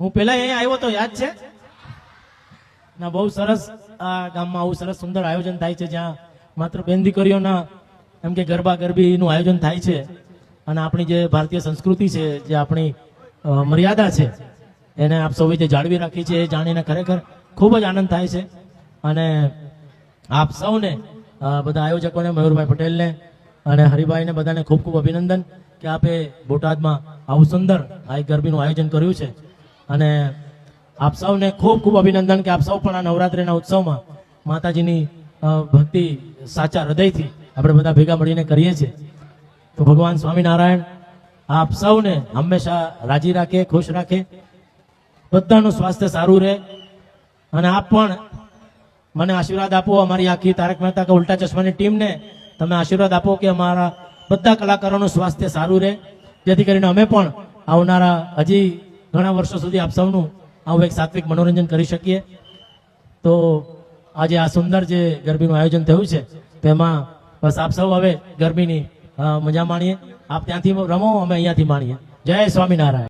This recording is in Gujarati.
હું પેલા અહીંયા આવ્યો તો યાદ છે? ના, બહુ સરસ, આ ગામમાં આવું સરસ સુંદર આયોજન થાય છે જ્યાં માત્ર બેન દીકરીઓના એમ કે ગરબા ગરબીનું આયોજન થાય છે. અને આપણી જે ભારતીય સંસ્કૃતિ છે, જે આપણી મર્યાદા છે, એને આપ સૌએ જે જાળવી રાખી છે એ જાણીને ખરેખર ખૂબ જ આનંદ થાય છે. અને આપ સૌને બધા આયોજકોને, મયુરભાઈ પટેલને અને હરિભાઈને બધાને ખૂબ ખૂબ અભિનંદન કે આપે બોટાદમાં આવું સુંદર આ ગરબીનું આયોજન કર્યું છે. અને આપ સૌને ખૂબ ખૂબ અભિનંદન કે આપ સૌ પણ આ નવરાત્રિના ઉત્સવમાં માતાજીની ભક્તિ સાચા હૃદયથી આપણે બધા ભેગા મળીને કરીએ છીએ. તો ભગવાન સ્વામિનારાયણ, આપ સૌને હંમેશા રાજી રાખે, ખુશ રાખે. બધાનું સ્વાસ્થ્ય સારું રહે. અને આપ પણ મને આશીર્વાદ આપો, અમારી આખી તારક મહેતા કે ઉલ્ટા ચશ્માની ટીમને તમે આશીર્વાદ આપો કે અમારા બધા કલાકારોનું સ્વાસ્થ્ય સારું રહે. જેથી કરીને અમે પણ આવનારા હજી ઘણા વર્ષો સુધી આપ સૌનું આવું એક સાત્વિક મનોરંજન કરી શકીએ. તો આજે આ સુંદર જે ગરબીનું આયોજન થયું છે તેમાં બસ આપ સૌ હવે ગરબીની મજા માણીએ. આપ ત્યાંથી રમો, અમે અહીંયાથી માણીએ. જય સ્વામિનારાયણ.